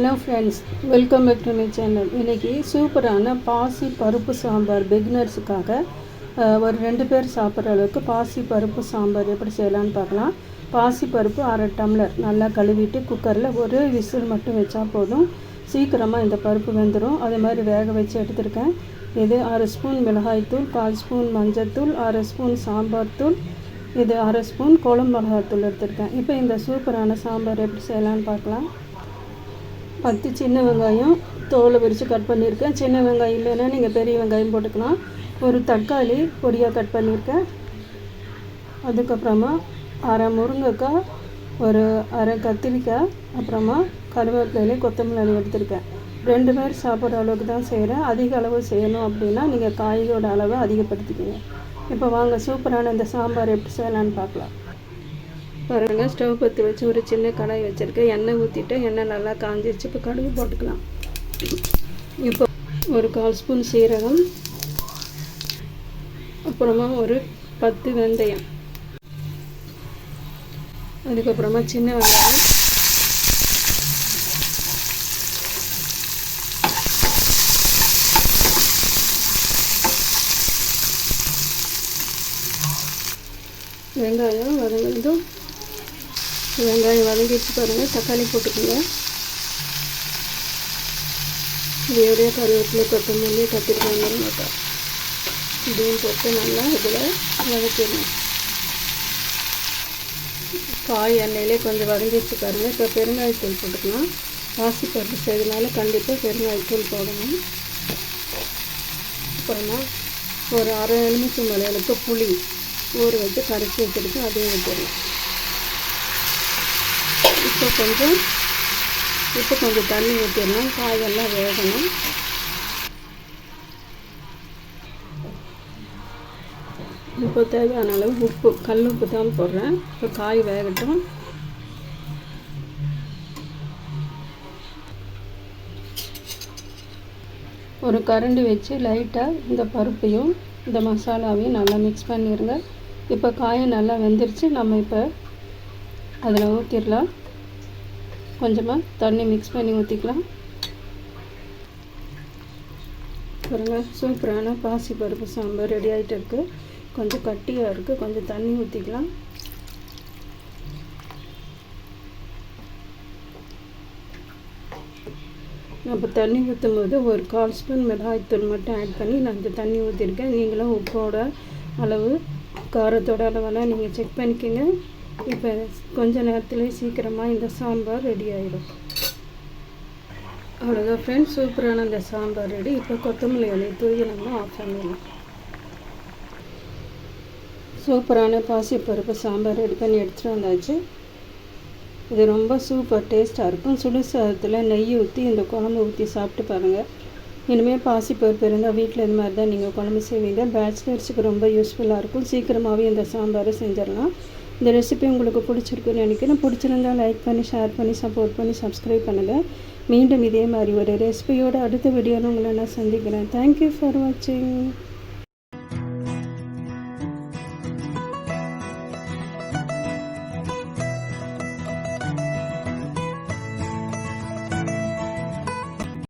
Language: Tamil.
Hello friends welcome back to my channel இன்றைக்கி சூப்பரான பாசி பருப்பு சாம்பார் பிகினர்ஸுக்காக ஒரு ரெண்டு பேர் சாப்பிட்ற அளவுக்கு பாசி பருப்பு சாம்பார் எப்படி செய்யலான்னு பார்க்கலாம். பாசி பருப்பு அரை டம்ளர் நல்லா கழுவிட்டு குக்கரில் ஒரு விசில் மட்டும் வச்சா போதும். சீக்கிரமாக இந்த பருப்பு வெந்துடும் அதே மாதிரி வேக வச்சு எடுத்துருக்கேன். இது அரை ஸ்பூன் மிளகாய்த்தூள் கால் ஸ்பூன் மஞ்சத்தூள் அரை ஸ்பூன் சாம்பார் தூள் இது அரை ஸ்பூன் குழம்பு மிளகாய்த்தூள் எடுத்திருக்கேன். இப்போ இந்த சூப்பரான சாம்பார் எப்படி செய்யலான்னு பார்க்கலாம். பத்து சின்ன வெங்காயம் தோலை விரித்து கட் பண்ணியிருக்கேன். சின்ன வெங்காயம் இல்லைன்னா நீங்கள் பெரிய வெங்காயம் போட்டுக்கலாம். ஒரு தக்காளி பொடியாக கட் பண்ணியிருக்கேன். அதுக்கப்புறமா அரை முருங்கைக்காய் ஒரு அரை கத்திரிக்காய் அப்புறமா கருவேப்பிலையிலே கொத்தமல்லி எடுத்திருக்கேன். ரெண்டு பேர் சாப்பிட்ற அளவுக்கு தான் செய்கிறேன் அதிக அளவு செய்யணும் அப்படின்னா நீங்கள் காய்களோட அளவை அதிகப்படுத்திக்கோங்க. இப்போ வாங்க சூப்பரான இந்த சாம்பார் எப்படி செய்யலான்னு பார்க்கலாம். பாருங்கள் ஸ்டவ் பற்றி வச்சு ஒரு சின்ன கடாய் வச்சுருக்கேன். எண்ணெய் ஊற்றிட்டு எண்ணெய் நல்லா காஞ்சிருச்சு. இப்போ கடுகு போட்டுக்கலாம். இப்போ ஒரு கால் ஸ்பூன் சீரகம் அப்புறமா ஒரு பத்து வெந்தயம். அதுக்கப்புறமா சின்ன வெங்காயம். வெங்காயம் வதங்கினதும் வெங்காயம் வதங்கிடுச்சு பாருங்கள் தக்காளி போட்டுக்கோங்க. இதோடைய கருவேப்பிலை கொத்தமல்லி கத்திரிக்காய் முருங்கைக்காய். இதையும் போட்டு நல்லா இதில் வதக்கிடணும். காய் எண்ணெயிலே கொஞ்சம் வதங்கிடுச்சு பாருங்கள் இப்போ பெருங்காயத்தூள் போட்டுக்கலாம். பாசிப்பருப்பு செய்தனால கண்டிப்பாக பெருங்காயத்தூள் போடணும். அப்புறமா ஒரு அரை எலுமிச்சை மலையாளுக்கு புளி. ஊற வச்சு கரைச்சி வச்சுருக்கு அதையும் ஊற்றிடலாம் இப்போ கொஞ்சம் இப்போ கொஞ்சம் தண்ணி ஊற்றிடணும் காயெல்லாம் வேகணும். இப்போ தேவையான அளவு உப்பு கல் உப்பு தான் போடுறேன். இப்போ காய் வேகட்டும். ஒரு கரண்டி வச்சு லைட்டாக இந்த பருப்பையும் இந்த மசாலாவையும் நல்லா மிக்ஸ் பண்ணிடுங்க இப்போ காயும் நல்லா வெந்துருச்சு நம்ம இப்போ அதில் ஊற்றிடலாம் கொஞ்சமாக தண்ணி மிக்ஸ் பண்ணி ஊற்றிக்கலாம் பாருங்கள் சூப்பரான பாசி பருப்பு சாம்பார் ரெடி ஆகிட்டு இருக்குது கொஞ்சம் கட்டியாக இருக்குது கொஞ்சம் தண்ணி ஊற்றிக்கலாம் அப்போ தண்ணி ஊற்றும் போது ஒரு கால் ஸ்பூன் மிளகாய்த்தூள் மட்டும் ஆட் பண்ணி நான் இந்த தண்ணி ஊற்றிருக்கேன் நீங்களும் உப்போட அளவு காரத்தோட அளவெல்லாம் நீங்கள் செக் பண்ணிக்கோங்க. இப்போ கொஞ்ச நேரத்துலேயே சீக்கிரமாக இந்த சாம்பார் ரெடி ஆகிடும் அவ்வளோதான் ஃப்ரெண்ட்ஸ் சூப்பரான இந்த சாம்பார் ரெடி இப்போ கொத்தமல்லி இலையை தூவி நம்ம ஆஃப் பண்ணிடலாம். சூப்பரான பாசிப்பருப்பு சாம்பார் ரெடி பண்ணி எடுத்துகிட்டு வந்தாச்சு. இது ரொம்ப சூப்பர் டேஸ்ட்டாக இருக்கும். சுடு சாதத்தில் நெய் ஊற்றி இந்த குழம்பு ஊற்றி சாப்பிட்டு பாருங்கள் இனிமேல் பாசிப்பருப்பு இருந்தால் வீட்டில் இது மாதிரி தான் நீங்கள் குழம்பு செய்வீங்க. பேச்சுலர்ஸுக்கு ரொம்ப யூஸ்ஃபுல்லாக இருக்கும். சீக்கிரமாகவே இந்த சாம்பாரை செஞ்சிடலாம். இந்த ரெசிபி உங்களுக்கு பிடிச்சிருக்குன்னு நினைக்கிறேன். பிடிச்சிருந்தால் லைக் பண்ணி ஷேர் பண்ணி சப்போர்ட் பண்ணி சப்ஸ்கிரைப் பண்ணுங்கள் மீண்டும் இதே மாதிரி ஒரு ரெசிபியோட அடுத்த வீடியோவில் உங்களை நான் சந்திக்கிறேன். தேங்க்யூ ஃபார் வாட்சிங்